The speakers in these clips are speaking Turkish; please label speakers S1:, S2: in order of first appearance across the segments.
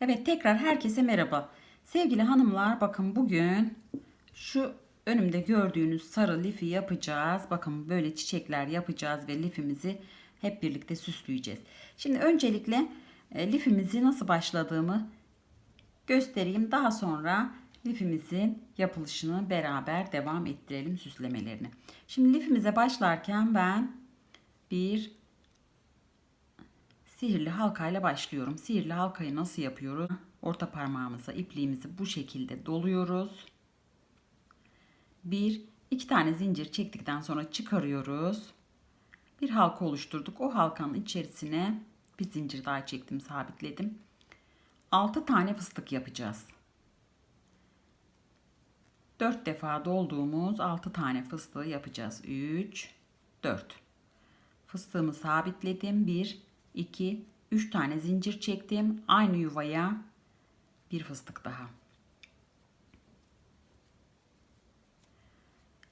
S1: Evet tekrar herkese merhaba. Sevgili hanımlar bakın bugün şu önümde gördüğünüz sarı lifi yapacağız. Bakın böyle çiçekler yapacağız ve lifimizi hep birlikte süsleyeceğiz. Şimdi öncelikle e, lifimizi nasıl başladığımı göstereyim. Daha sonra lifimizin yapılışını beraber devam ettirelim süslemelerini. Şimdi lifimize başlarken ben bir Sihirli halkayla başlıyorum. Sihirli halkayı nasıl yapıyoruz? Orta parmağımıza ipliğimizi bu şekilde doluyoruz. Bir, iki tane zincir çektikten sonra çıkarıyoruz. Bir halka oluşturduk. O halkanın içerisine bir zincir daha çektim, sabitledim. Altı tane fıstık yapacağız. Dört defa dolduğumuz altı tane fıstığı yapacağız. Üç, dört. Fıstığımı sabitledim. Bir, 2, 3 tane zincir çektim. Aynı yuvaya bir fıstık daha.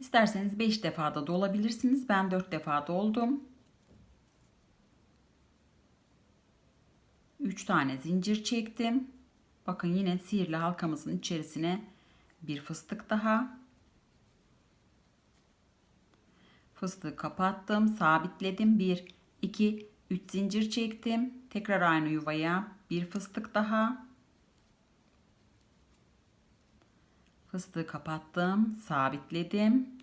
S1: İsterseniz 5 defa da dolabilirsiniz. Ben 4 defa doldum. 3 tane zincir çektim. Bakın yine sihirli halkamızın içerisine bir fıstık daha. Fıstığı kapattım, sabitledim. 1 2 3 zincir çektim. Tekrar aynı yuvaya bir fıstık daha. Fıstığı kapattım, sabitledim.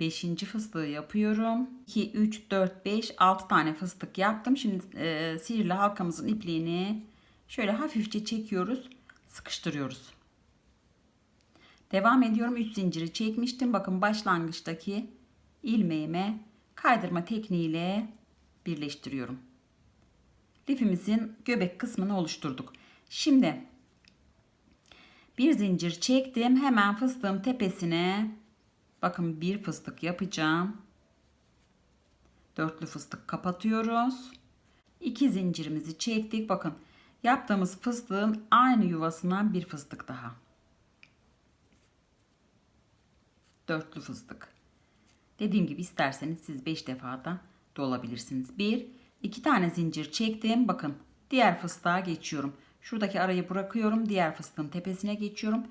S1: 5. fıstığı yapıyorum. 2 3 4 5 6 tane fıstık yaptım. Şimdi e, sihirli halkamızın ipliğini şöyle hafifçe çekiyoruz, sıkıştırıyoruz. Devam ediyorum. 3 zinciri çekmiştim. Bakın başlangıçtaki ilmeğime kaydırma tekniğiyle birleştiriyorum. Lifimizin göbek kısmını oluşturduk. Şimdi bir zincir çektim. Hemen fıstığın tepesine bakın bir fıstık yapacağım. Dörtlü fıstık kapatıyoruz. İki zincirimizi çektik. Bakın yaptığımız fıstığın aynı yuvasına bir fıstık daha. Dörtlü fıstık. Dediğim gibi isterseniz siz 5 defa da dolabilirsiniz. 1 2 tane zincir çektim. Bakın diğer fıstığa geçiyorum. Şuradaki arayı bırakıyorum. Diğer fıstığın tepesine geçiyorum.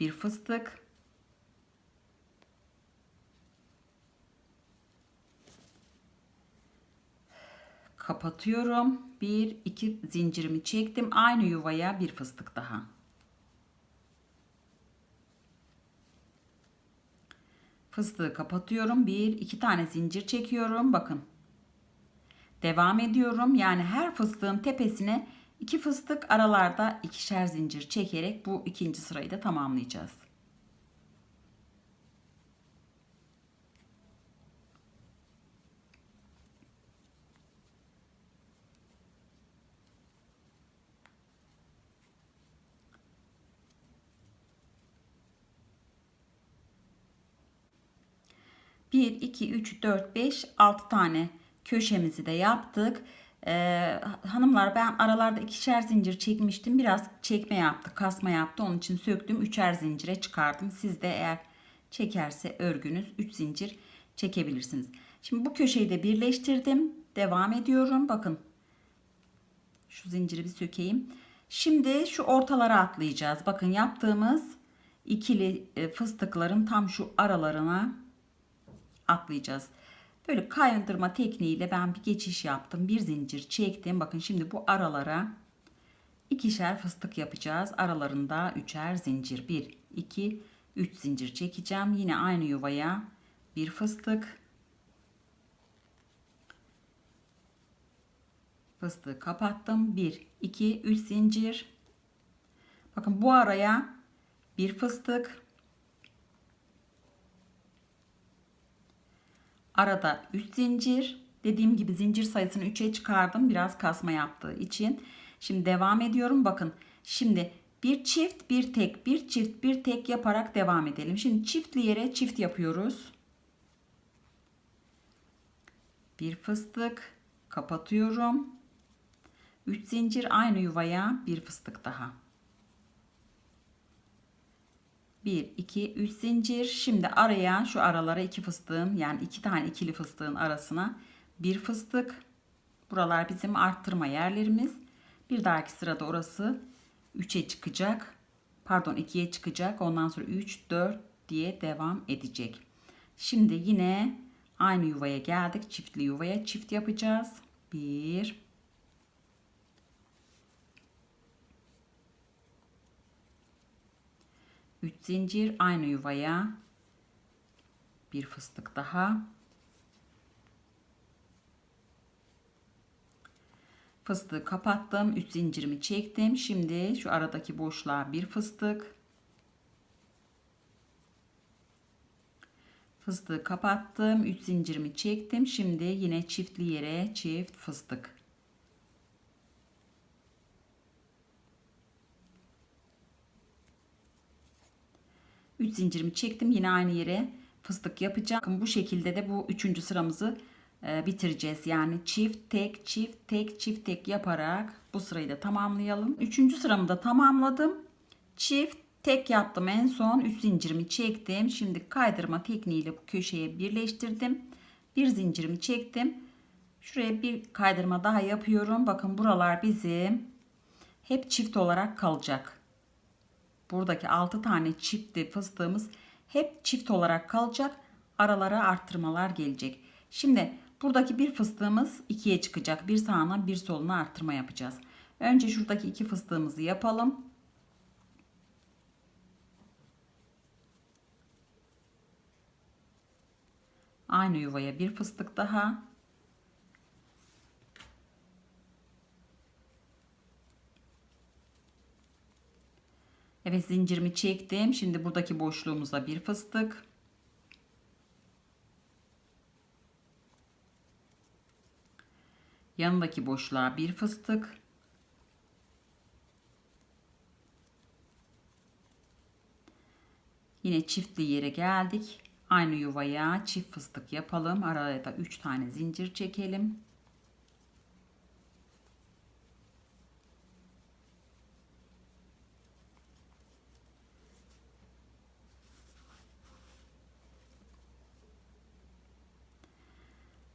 S1: Bir fıstık. Kapatıyorum. 1 2 zincirimi çektim. Aynı yuvaya bir fıstık daha. Fıstığı kapatıyorum. Bir, iki tane zincir çekiyorum. Bakın. Devam ediyorum. Yani her fıstığın tepesine iki fıstık aralarda ikişer zincir çekerek bu ikinci sırayı da tamamlayacağız. Bir, iki, üç, dört, beş, altı tane köşemizi de yaptık. Ee, hanımlar ben aralarda ikişer zincir çekmiştim. Biraz çekme yaptı, kasma yaptı. Onun için söktüm. Üçer zincire çıkardım. Siz de eğer çekerse örgünüz 3 zincir çekebilirsiniz. Şimdi bu köşeyi de birleştirdim. Devam ediyorum. Bakın. Şu zinciri bir sökeyim. Şimdi şu ortalara atlayacağız. Bakın yaptığımız ikili e, fıstıkların tam şu aralarına atlayacağız. Böyle kaydırma tekniğiyle ben bir geçiş yaptım. Bir zincir çektim. Bakın şimdi bu aralara ikişer fıstık yapacağız. Aralarında üçer zincir. 1, 2, 3 zincir çekeceğim. Yine aynı yuvaya bir fıstık. Fıstığı kapattım. 1, 2, 3 zincir. Bakın bu araya bir fıstık. Arada 3 zincir. Dediğim gibi zincir sayısını 3'e çıkardım. Biraz kasma yaptığı için. Şimdi devam ediyorum. Bakın şimdi bir çift bir tek bir çift bir tek yaparak devam edelim. Şimdi çiftli yere çift yapıyoruz. Bir fıstık kapatıyorum. 3 zincir aynı yuvaya bir fıstık daha. 1 2 3 zincir şimdi araya şu aralara iki fıstığın yani iki tane ikili fıstığın arasına bir fıstık. Buralar bizim arttırma yerlerimiz. Bir dahaki sırada orası 3'e çıkacak. Pardon 2'ye çıkacak. Ondan sonra 3, 4 diye devam edecek. Şimdi yine aynı yuvaya geldik. Çiftli yuvaya çift yapacağız. 1 3 zincir aynı yuvaya. Bir fıstık daha. Fıstığı kapattım 3 zincirimi çektim. Şimdi şu aradaki boşluğa bir fıstık. Fıstığı kapattım 3 zincirimi çektim. Şimdi yine çiftli yere çift fıstık 3 zincirimi çektim. Yine aynı yere fıstık yapacağım. Bu şekilde de bu üçüncü sıramızı e, bitireceğiz. Yani çift tek çift tek çift tek yaparak bu sırayı da tamamlayalım. Üçüncü sıramı da tamamladım. Çift tek yaptım en son 3 zincirimi çektim. Şimdi kaydırma tekniğiyle bu köşeye birleştirdim. Bir zincirimi çektim. Şuraya bir kaydırma daha yapıyorum. Bakın buralar bizim hep çift olarak kalacak buradaki 6 tane çiftli fıstığımız hep çift olarak kalacak. Aralara arttırmalar gelecek. Şimdi buradaki bir fıstığımız ikiye çıkacak. Bir sağına bir soluna arttırma yapacağız. Önce şuradaki iki fıstığımızı yapalım. Aynı yuvaya bir fıstık daha. Evet zincirimi çektim. Şimdi buradaki boşluğumuza bir fıstık. Yanındaki boşluğa bir fıstık. Yine çiftli yere geldik. Aynı yuvaya çift fıstık yapalım. Araya da 3 tane zincir çekelim.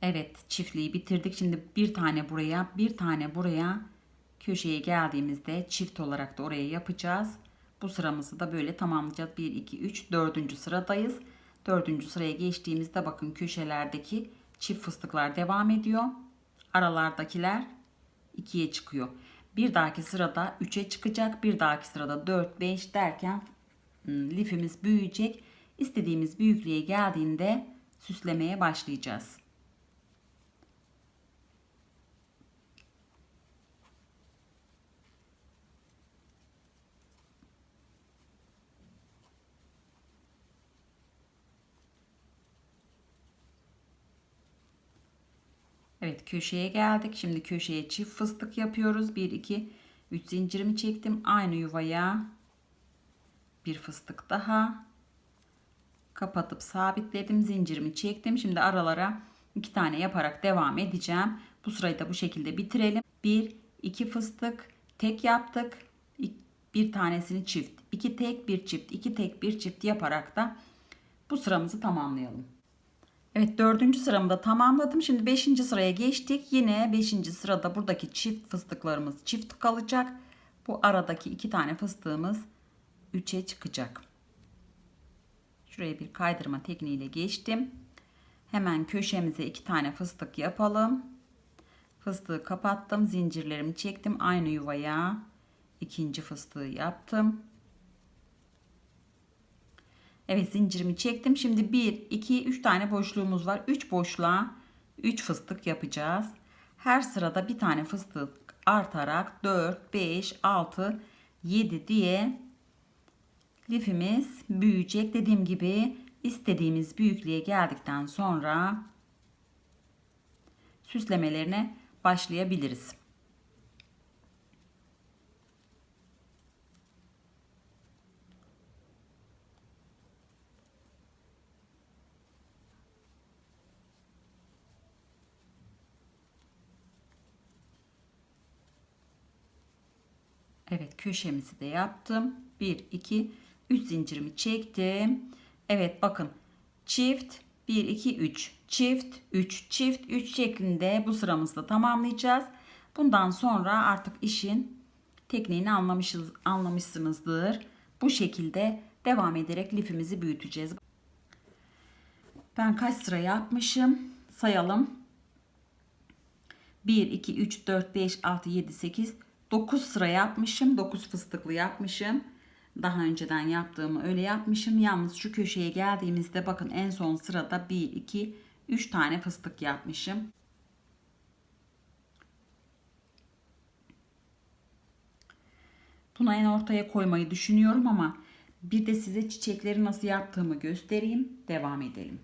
S1: Evet çiftliği bitirdik. Şimdi bir tane buraya bir tane buraya köşeye geldiğimizde çift olarak da oraya yapacağız. Bu sıramızı da böyle tamamlayacağız. 1, 2, 3, 4. sıradayız. 4. sıraya geçtiğimizde bakın köşelerdeki çift fıstıklar devam ediyor. Aralardakiler 2'ye çıkıyor. Bir dahaki sırada 3'e çıkacak. Bir dahaki sırada 4, 5 derken hmm, lifimiz büyüyecek. İstediğimiz büyüklüğe geldiğinde süslemeye başlayacağız. Evet köşeye geldik. Şimdi köşeye çift fıstık yapıyoruz. 1 2 3 zincirimi çektim. Aynı yuvaya bir fıstık daha kapatıp sabitledim. Zincirimi çektim. Şimdi aralara iki tane yaparak devam edeceğim. Bu sırayı da bu şekilde bitirelim. 1 2 fıstık tek yaptık. Bir tanesini çift. 2 tek bir çift. 2 tek bir çift yaparak da bu sıramızı tamamlayalım. Evet dördüncü sıramı da tamamladım. Şimdi beşinci sıraya geçtik. Yine beşinci sırada buradaki çift fıstıklarımız çift kalacak. Bu aradaki iki tane fıstığımız 3'e çıkacak. Şuraya bir kaydırma tekniğiyle geçtim. Hemen köşemize iki tane fıstık yapalım. Fıstığı kapattım. Zincirlerimi çektim. Aynı yuvaya ikinci fıstığı yaptım. Evet zincirimi çektim. Şimdi 1, 2, 3 tane boşluğumuz var. 3 boşluğa 3 fıstık yapacağız. Her sırada bir tane fıstık artarak 4, 5, 6, 7 diye lifimiz büyüyecek. Dediğim gibi istediğimiz büyüklüğe geldikten sonra süslemelerine başlayabiliriz. Evet köşemizi de yaptım. 1 2 3 zincirimi çektim. Evet bakın çift 1, 2, 3 çift, 3 çift, 3 şeklinde bu sıramızda tamamlayacağız. Bundan sonra artık işin tekniğini anlamışız, anlamışsınızdır. Bu şekilde devam ederek lifimizi büyüteceğiz. Ben kaç sıra yapmışım? Sayalım. 1, 2, 3, 4, 5, 6, 7, 8, 9 sıra yapmışım. 9 fıstıklı yapmışım. Daha önceden yaptığımı öyle yapmışım. Yalnız şu köşeye geldiğimizde bakın en son sırada 1, 2, 3 tane fıstık yapmışım. Bunu en ortaya koymayı düşünüyorum ama bir de size çiçekleri nasıl yaptığımı göstereyim. Devam edelim.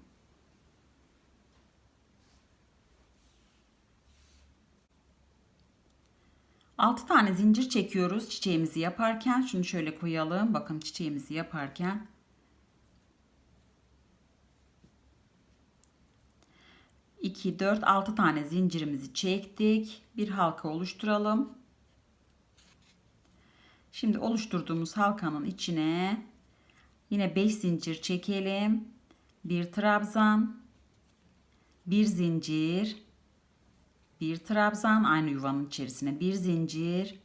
S1: Altı tane zincir çekiyoruz çiçeğimizi yaparken. Şunu şöyle koyalım. Bakın çiçeğimizi yaparken. İki, dört, altı tane zincirimizi çektik. Bir halka oluşturalım. Şimdi oluşturduğumuz halkanın içine yine 5 zincir çekelim. Bir trabzan, bir zincir, bir trabzan aynı yuvanın içerisine bir zincir,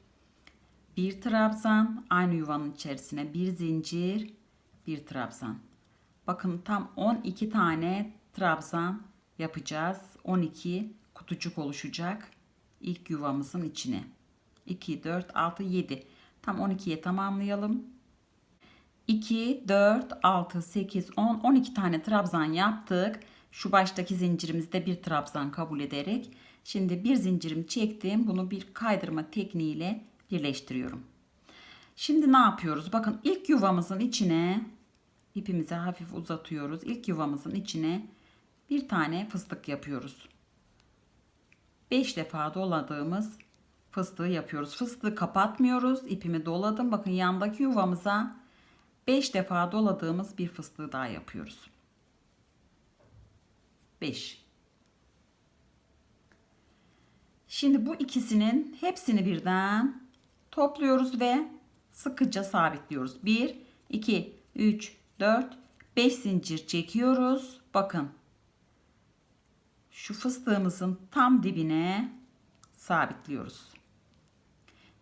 S1: bir trabzan aynı yuvanın içerisine bir zincir, bir trabzan. Bakın tam 12 tane trabzan yapacağız. 12 kutucuk oluşacak ilk yuvamızın içine. 2, 4, 6, 7. Tam 12'ye tamamlayalım. 2, 4, 6, 8, 10, 12 tane trabzan yaptık. Şu baştaki zincirimizde bir trabzan kabul ederek. Şimdi bir zincirimi çektim. Bunu bir kaydırma tekniğiyle birleştiriyorum. Şimdi ne yapıyoruz? Bakın ilk yuvamızın içine ipimizi hafif uzatıyoruz. İlk yuvamızın içine bir tane fıstık yapıyoruz. 5 defa doladığımız fıstığı yapıyoruz. Fıstığı kapatmıyoruz. İpimi doladım. Bakın yandaki yuvamıza 5 defa doladığımız bir fıstığı daha yapıyoruz. 5. Şimdi bu ikisinin hepsini birden topluyoruz ve sıkıca sabitliyoruz. 1, 2, 3, 4, 5 zincir çekiyoruz. Bakın şu fıstığımızın tam dibine sabitliyoruz.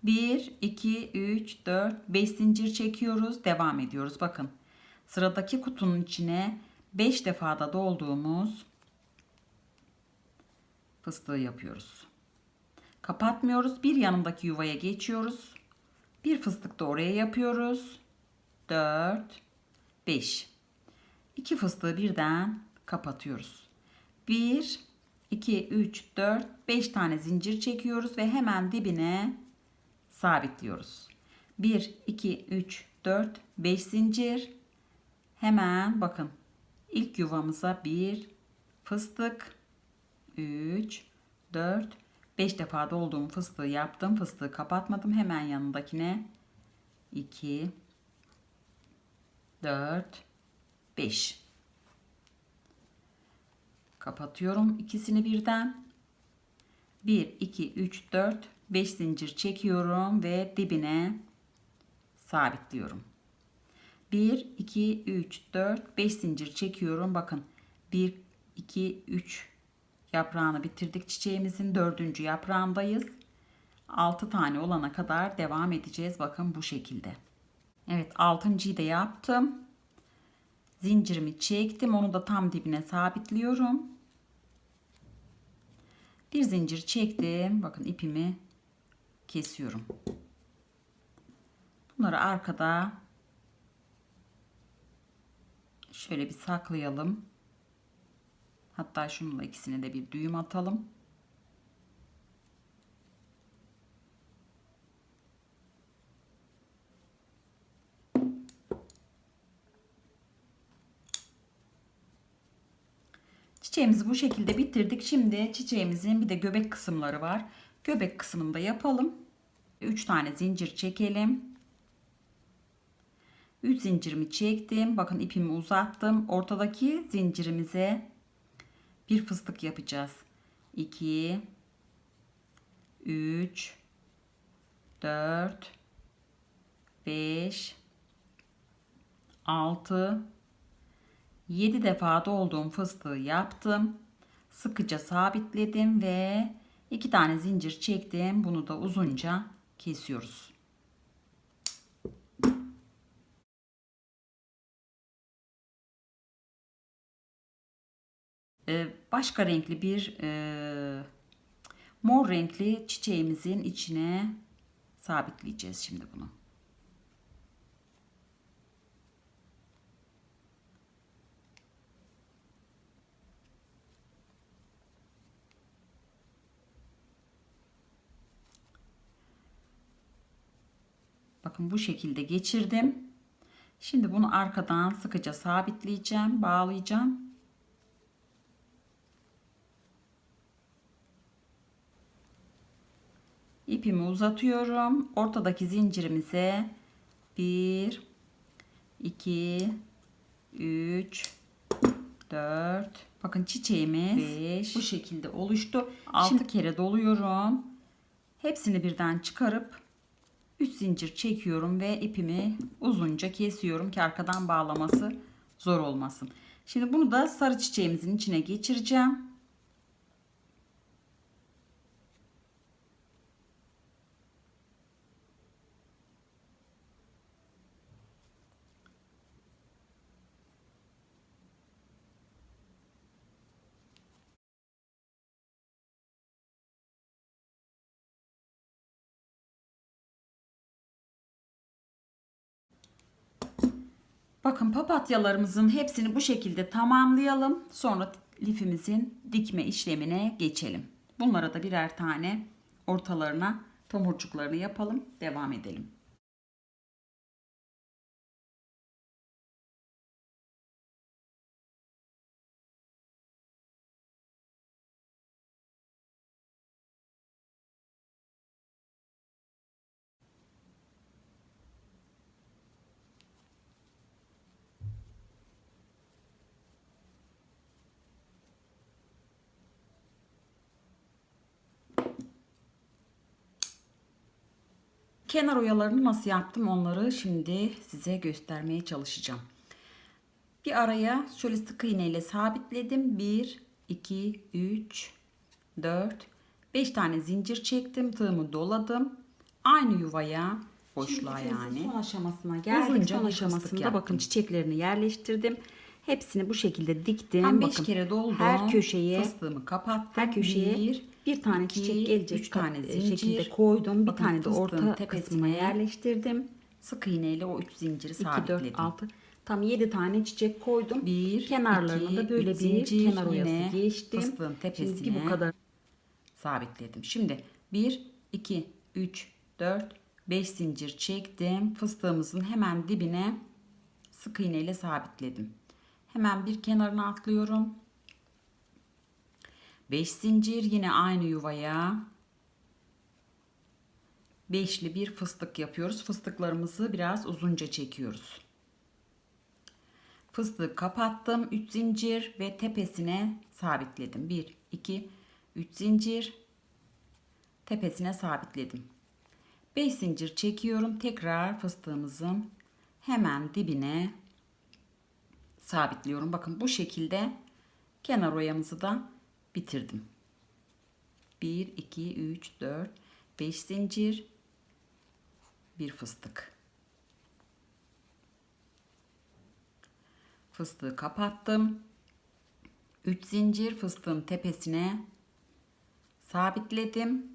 S1: 1, 2, 3, 4, 5 zincir çekiyoruz. Devam ediyoruz. Bakın sıradaki kutunun içine 5 defada dolduğumuz fıstığı yapıyoruz. Kapatmıyoruz. Bir yanındaki yuvaya geçiyoruz. Bir fıstık da oraya yapıyoruz. 4, 5. İki fıstığı birden kapatıyoruz. 1, 2, 3, 4, 5 tane zincir çekiyoruz ve hemen dibine sabitliyoruz. 1, 2, 3, 4, 5 zincir. Hemen bakın ilk yuvamıza bir fıstık 3, 4, 5 defa dolduğum fıstığı yaptım. Fıstığı kapatmadım. Hemen yanındakine 2, 4, 5. Kapatıyorum ikisini birden. 1, 2, 3, 4, 5 zincir çekiyorum ve dibine sabitliyorum. 1, 2, 3, 4, 5 zincir çekiyorum. Bakın 1, 2, 3 yaprağını bitirdik. Çiçeğimizin dördüncü yaprağındayız. 6 tane olana kadar devam edeceğiz. Bakın bu şekilde. Evet altıncıyı da yaptım. Zincirimi çektim. Onu da tam dibine sabitliyorum. Bir zincir çektim. Bakın ipimi kesiyorum. Bunları arkada şöyle bir saklayalım. Hatta şununla ikisine de bir düğüm atalım. Çiçeğimizi bu şekilde bitirdik. Şimdi çiçeğimizin bir de göbek kısımları var. Göbek kısmını da yapalım. 3 tane zincir çekelim. 3 zincirimi çektim. Bakın ipimi uzattım. Ortadaki zincirimize bir fıstık yapacağız. 2 3 4 5 6 7 defa dolduğum fıstığı yaptım. Sıkıca sabitledim ve iki tane zincir çektim. Bunu da uzunca kesiyoruz. Başka renkli bir e, mor renkli çiçeğimizin içine sabitleyeceğiz şimdi bunu. Bakın bu şekilde geçirdim. Şimdi bunu arkadan sıkıca sabitleyeceğim, bağlayacağım. İpimi uzatıyorum. Ortadaki zincirimize 1 2 3 4 Bakın çiçeğimiz 5 bu şekilde oluştu. 6 kere doluyorum. Hepsini birden çıkarıp 3 zincir çekiyorum ve ipimi uzunca kesiyorum ki arkadan bağlaması zor olmasın. Şimdi bunu da sarı çiçeğimizin içine geçireceğim. Bakın papatyalarımızın hepsini bu şekilde tamamlayalım. Sonra lifimizin dikme işlemine geçelim. Bunlara da birer tane ortalarına tomurcuklarını yapalım. Devam edelim. Kenar oyalarını nasıl yaptım onları şimdi size göstermeye çalışacağım. Bir araya şöyle sık iğne ile sabitledim. 1, 2, 3, 4, 5 tane zincir çektim. Tığımı doladım. Aynı yuvaya boşluğa yani. Son aşamasına geldik.
S2: Uzunca
S1: son aşamasında
S2: yaptım.
S1: bakın çiçeklerini yerleştirdim. Hepsini bu şekilde diktim. Beş
S2: bakın,
S1: kere doldum.
S2: her köşeye-
S1: fıstığımı kapattım.
S2: Her köşeye
S1: bir,
S2: bir tane
S1: iki,
S2: çiçek gelecek
S1: üç tane
S2: kat-
S1: zincir
S2: şekilde koydum. Bir
S1: Bakın
S2: tane de orta
S1: tepesine
S2: kısmına yerleştirdim.
S1: Sık iğneyle o üç zinciri
S2: 2,
S1: sabitledim.
S2: 4, 6. Tam 7 tane çiçek koydum.
S1: Bir,
S2: Kenarlarına
S1: iki,
S2: da böyle bir
S1: zincir
S2: kenar oyası geçtim.
S1: fıstığın tepesine
S2: Şimdi bu kadar.
S1: sabitledim. Şimdi 1, 2, 3, 4, 5 zincir çektim. Fıstığımızın hemen dibine sık iğneyle sabitledim. Hemen bir kenarına atlıyorum. 5 zincir yine aynı yuvaya. Beşli bir fıstık yapıyoruz. Fıstıklarımızı biraz uzunca çekiyoruz. Fıstığı kapattım. 3 zincir ve tepesine sabitledim. 1, 2, 3 zincir. Tepesine sabitledim. 5 zincir çekiyorum. Tekrar fıstığımızın hemen dibine sabitliyorum. Bakın bu şekilde kenar oyamızı da bitirdim. 1, 2, 3, 4, 5 zincir. Bir fıstık. Fıstığı kapattım. 3 zincir fıstığın tepesine sabitledim.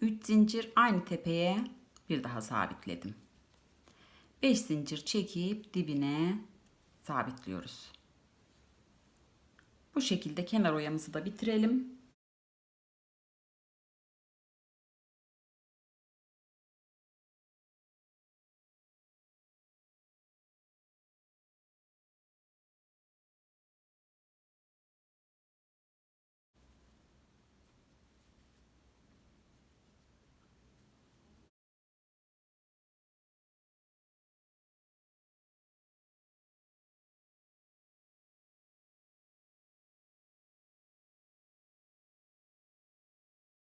S1: 3 zincir aynı tepeye bir daha sabitledim. 5 zincir çekip dibine sabitliyoruz. Bu şekilde kenar oyamızı da bitirelim.